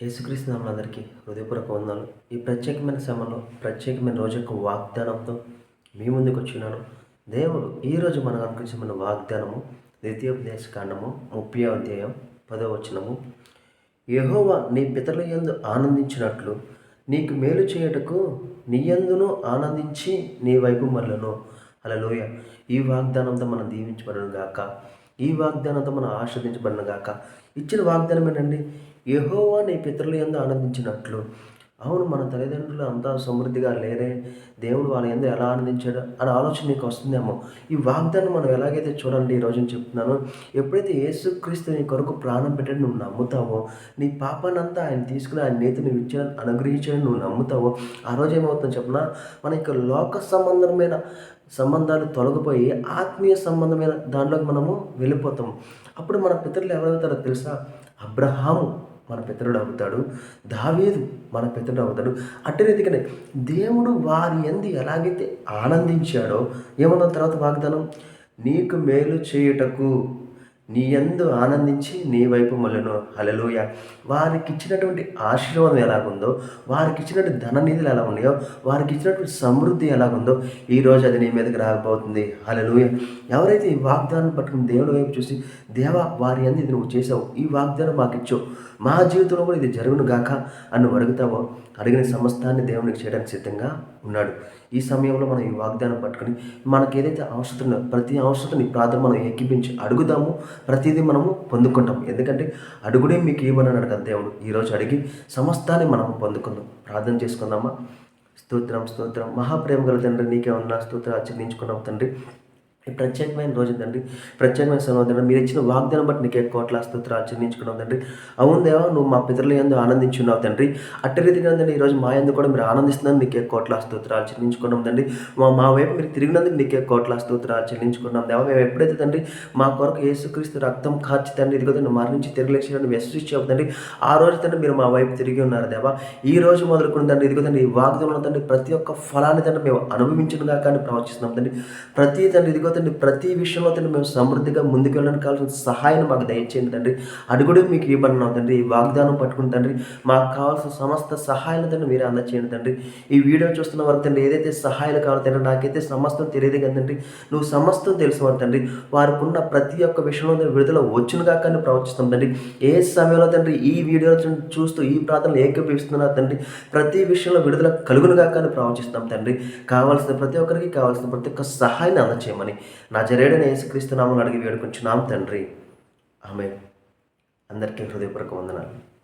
యేసుక్రీస్తు అందరికీ హృదయపూర్వక వందాలు ఈ ప్రత్యేకమైన సమయంలో ప్రత్యేకమైన రోజు యొక్క వాగ్దానంతో మీ ముందుకు వచ్చినాను దేవుడు ఈరోజు మనకు అనుకరించిన వాగ్దానము ద్వితీయోపదేశ కాండము ముప్పై అధ్యాయం పదో వచనము. యహోవా నీ పితరుల యందు ఆనందించినట్లు నీకు మేలు చేయుటకు నీ యందును ఆనందించి నీ వైపు మళ్ళను అలలోయ ఈ వాగ్దానంతో మనం దీవించబడను గాక ఈ వాగ్దానంతో మనం ఆస్వాదించబడినగాక ఇచ్చిన వాగ్దానం ఏంటండి యహోవా నీ పితరుల ఎందు ఆనందించినట్లు. అవును మన తల్లిదండ్రులు అంతా సమృద్ధిగా లేరే దేవుడు వాళ్ళ ఎందుకు ఎలా ఆనందించాడు అనే ఆలోచన నీకు వస్తుందేమో. ఈ వాగ్దానం మనం ఎలాగైతే చూడండి ఈ రోజున చెప్తున్నాను ఎప్పుడైతే యేసుక్రీస్తు నీ కొరకు ప్రాణం పెట్టని నువ్వు నమ్ముతావో నీ పాపానంతా ఆయన తీసుకుని ఆయన నీతిని ఇచ్చిన అనుగ్రహించడం నువ్వు నమ్ముతావో ఆ రోజు ఏమవుతుందో చెప్పిన? మన యొక్క లోక సంబంధమైన సంబంధాలు తొలగిపోయి ఆత్మీయ సంబంధమైన దాంట్లోకి మనము వెళ్ళిపోతాం. అప్పుడు మన పితరులు ఎవరవుతారో తెలుసా? అబ్రహాము. మన పితరుడు అవుతాడు. దావీదు మన పితరుడు అవుతాడు. అట్టి రీతిగానే దేవుడు వారి ఎందు ఎలాగైతే ఆనందించాడో ఏమన్న తర్వాత వాగ్దానం? నీకు మేలు చేయుటకు. నీ ఎందు ఆనందించి నీ వైపు మళ్ళను. హలలోయ వారికి ఇచ్చినటువంటి ఆశీర్వాదం ఎలాగుందో వారికి ఇచ్చినటువంటి ధననిధులు ఎలా ఉన్నాయో వారికి ఇచ్చినటువంటి సమృద్ధి ఎలాగుందో ఈరోజు అది నీ మీదకి రాకపోతుంది. హలలోయ ఎవరైతే ఈ వాగ్దానం పట్టుకుని దేవుడి వైపు చూసి దేవా వారి అంది ఇది నువ్వు చేసావు ఈ వాగ్దానం మాకు ఇచ్చావు మా జీవితంలో కూడా ఇది జరుగును గాక అని అడుగుతావో అడిగిన సమస్తాన్ని దేవునికి చేయడానికి సిద్ధంగా ఉన్నాడు. ఈ సమయంలో మనం ఈ వాగ్దానం పట్టుకొని మనకి ఏదైతే అవసరం ఉందో ప్రతి అవసరం ప్రార్థన మనం ఎక్కిపించి అడుగుదాము. ప్రతిదీ మనము పొందుకుంటాం ఎందుకంటే అడుగుడే మీకు ఏమన్నాడు కదా దేవుడు. ఈరోజు అడిగి సమస్తాన్ని మనం పొందుకుందాం. ప్రార్థన చేసుకుందామా? స్తోత్రం స్తోత్రం. మహాప్రేమ గల తండ్రి నీకే ఉన్న స్తోత్రం ఆచరించుకున్నాం తండ్రి. ప్రత్యేకమైన రోజు తండ్రి ప్రత్యేకమైన సమయం తండ్రి మీరు ఇచ్చిన వాగ్దానం బట్టి నీకే కోట్ల స్తోత్రాలు చెల్లించుకున్నావు తండ్రి. అవును దేవా నువ్వు మా పితరుల ఎందు ఆనందించున్నావు తండ్రి. అట్టి రీతిగా తండ్రి ఈరోజు మా ఎందు కూడా మీరు ఆనందిస్తున్నాను నీకే కోట్ల స్తోత్రాలు చెల్లించుకున్నాం తండ్రి. మా మా వైపు మీరు తిరిగినందుకు నీకే కోట్ల స్తోత్రాలు చెల్లించుకున్నాం దేవా. మేము ఎప్పుడైతే తండ్రి మా కొరకు యేసుక్రీస్తు రక్తం కార్చి తండ్రి ఇదిగో తండ్రి మరణించి తిరిగిలేసిన విశ్వసించావు తండ్రి. ఆ రోజు తండ్రి మీరు మా వైపు తిరిగి ఉన్నారు దేవా. ఈ రోజు మొదలుకున్న తండ్రి ఇదిగో తండ్రి ఈ వాగ్దానం తండ్రి ప్రతి ఒక్క ఫలాన్ని తండ్రి మేము అనుభవించిన కానీ ప్రవచిస్తున్నాం తండ్రి. ప్రతి తండ్రి ఇదిగో తండ్రి ప్రతి విషయంలో తండ్రి మేము సమృద్ధిగా ముందుకు వెళ్ళడానికి కావాల్సిన సహాయం మాకు దయచేయండి తండ్రి. అడుగుడు మీకు ఇవ్వబడినాం తండ్రి. ఈ వాగ్దానం పట్టుకుని తండ్రి మాకు కావాల్సిన సమస్త సహాయాలు తండ్రి మీరే అందచేయండి తండ్రి. ఈ వీడియో చూస్తున్న వారు తండ్రి ఏదైతే సహాయాలు కావాలి తండ్రి నాకైతే సమస్తం తెలియదు కదా తండ్రి నువ్వు సమస్తం తెలిసిన తండ్రి. వారికి ఉన్న ప్రతి ఒక్క విషయంలో విడుదల వచ్చునుగా కానీ ప్రవచిస్తాం తండ్రి. ఏ సమయంలో తండ్రి ఈ వీడియో చూస్తూ ఈ ప్రార్థనలు ఏకీపిస్తున్నారు తండ్రి ప్రతి విషయంలో విడుదల కలుగునుగా కానీ ప్రవచిస్తాం తండ్రి. కావాల్సిన ప్రతి ఒక్కరికి కావాల్సిన ప్రతి ఒక్క సహాయాన్ని అందచేయమని నా జరేడని యేసుక్రీస్తు నామం అడిగి వేడుకుంటున్నాం తండ్రి. ఆమె అందరికీ హృదయపూర్వక వందనాలు.